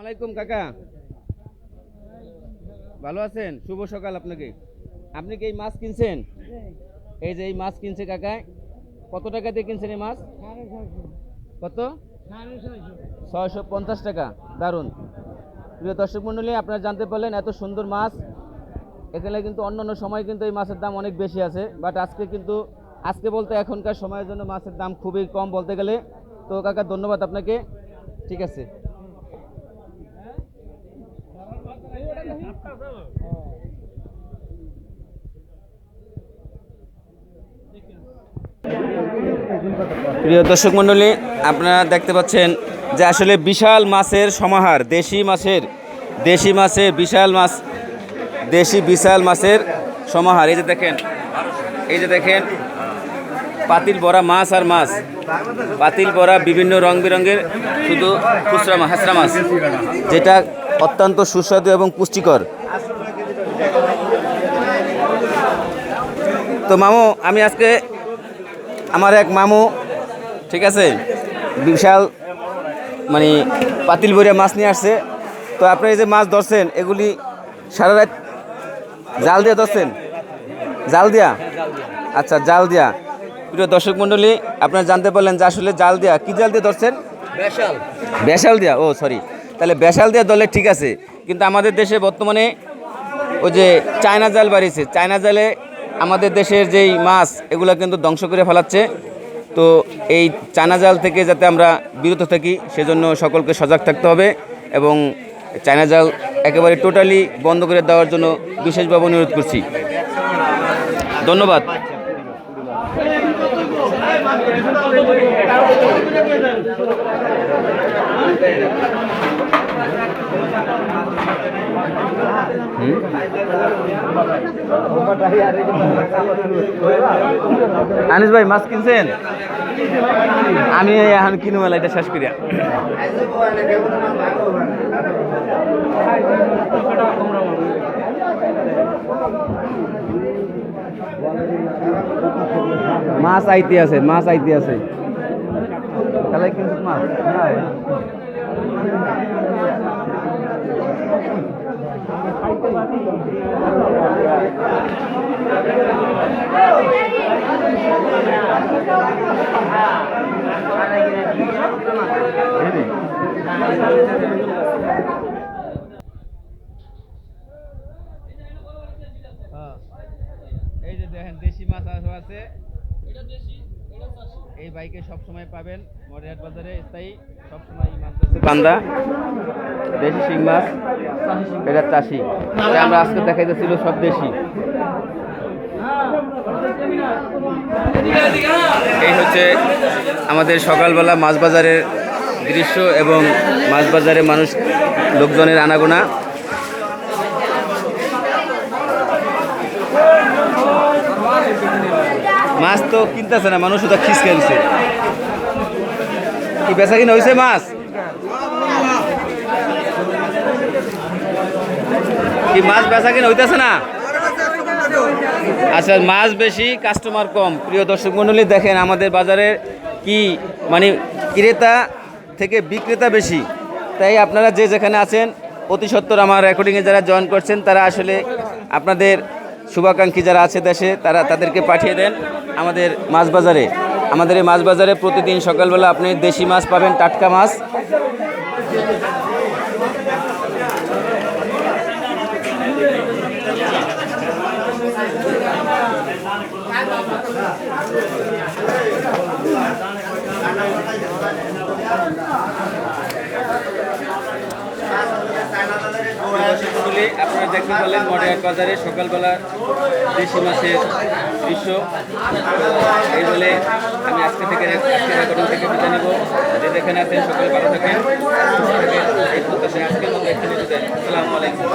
আলাইকুম, কাকা। ভালো আছেন? শুভ সকাল আপনাকে। আপনি কি এই মাছ কিনছেন? এই যে এই মাছ কিনছে কাকা। কত টাকা দিয়ে কিনছেন এই মাছ? কত? ছয়শো পঞ্চাশ টাকা। দারুণ প্রিয় দর্শক মণ্ডলী আপনারা জানতে পারলেন এত সুন্দর মাছ। এখানে কিন্তু অন্য অন্য সময় কিন্তু এই মাছের দাম অনেক বেশি আছে। বাট আজকে কিন্তু, আজকে বলতে এখনকার সময়ের জন্য মাছের দাম খুবই কম বলতে গেলে। তো কাকা, ধন্যবাদ আপনাকে। ঠিক আছে। প্রিয় দর্শক মণ্ডলী, আপনারা দেখতে পাচ্ছেন যে আসলে বিশাল মাছের সমাহার, দেশি মাছের দেশি মাছের বিশাল মাছ, দেশি বিশাল মাছের সমাহার। এই যে দেখেন, এই যে দেখেন, পাতিল বড়া মাছ আর মাছ। পাতিল বড়া বিভিন্ন রং বেরঙের শুধু খুচরা মাছ হাসরা মাছ, যেটা অত্যন্ত সুস্বাদু এবং পুষ্টিকর। তো মামু, আমি আজকে আমার এক মামু ঠিক আছে বিশাল মানে পাতিল ভরিয়া মাছ নিয়ে আসছে। তো আপনি এই যে মাছ ধরছেন এগুলি সারা রাত জাল দিয়ে ধরছেন? জাল দিয়া? আচ্ছা জাল দিয়া। প্রিয় দর্শক মণ্ডলী আপনারা জানতে পারলেন যে আসলে জাল দিয়া কি জাল দিয়ে ধরছেন? বেশাল। দিয়া? ও সরি তাহলে বেশাল দিয়া ধরলে ঠিক আছে। কিন্তু আমাদের দেশে বর্তমানে ওই যে চায়না জাল বাড়িয়েছে। চায়না জালে আমাদের দেশের যেই মাছ, এগুলো কিন্তু ধ্বংস করে ফেলাচ্ছে। তো এই চায়না জাল থেকে যাতে আমরা বিরত থাকি, সেজন্য সকলকে সজাগ থাকতে হবে এবং চায়না জাল একেবারে টোটালি বন্ধ করে দেওয়ার জন্য বিশেষভাবে অনুরোধ করছি। ধন্যবাদ। আনিস ভাই, মাছ কিনছেন? আমি এখন কিনু মেলা, এটা শেষ করিয়া। মাছ আইতে আছে, মাছ আইতে আছে। তাহলে কিন্তু মাছ? এই যে দেখেন, দেশি মাছ আছে। এই বাইকে সব সময় পাবেন। মরিহাট বাজারে স্থায়ী সব সময় মাছ বান্দা, দেশি শিং মাছ, এটা চাষি। আমরা আজকে দেখাইতেছিল সব দেশি। এই হচ্ছে আমাদের সকালবেলা মাছ বাজারের দৃশ্য এবং মাছ বাজারে মানুষ লোকজনের আনাগোনা। মাছ তো কিনতেছে না মানুষ ওটা খিস খেলছে কি বেচা কিনা হয়েছে মাছ? কি মাছ বেচা কিনা হইতেছে না? আচ্ছা মাছ বেশি কাস্টমার কম। প্রিয় দর্শক মণ্ডলী দেখেন আমাদের বাজারে কি মানে ক্রেতা থেকে বিক্রেতা বেশি। তাই আপনারা যে যেখানে আছেন, অতি সত্তর আমার রেকর্ডিংয়ে যারা জয়েন করছেন, তারা আসলে আপনাদের শুভাকাঙ্ক্ষী যারা আছে দেশে, তারা তাদেরকে পাঠিয়ে দেন আমাদের মাছ বাজারে। আমাদের এই মাছ বাজারে প্রতিদিন সকালবেলা আপনি দেশি মাছ পাবেন, টাটকা মাছ। আপনারা দেখতে পেলেন মডার্ন বাজারে সকালবেলা দেশি মাছের দৃশ্য। এই বলে আমি আজকে থেকে আজকে রেকর্ডিং থেকে বিদায় নেব। যে যেখানে আছেন সকলে সুস্থ থাকেন। এই আজকের মতো এখানে বিদায়। আসসালামু আলাইকুম।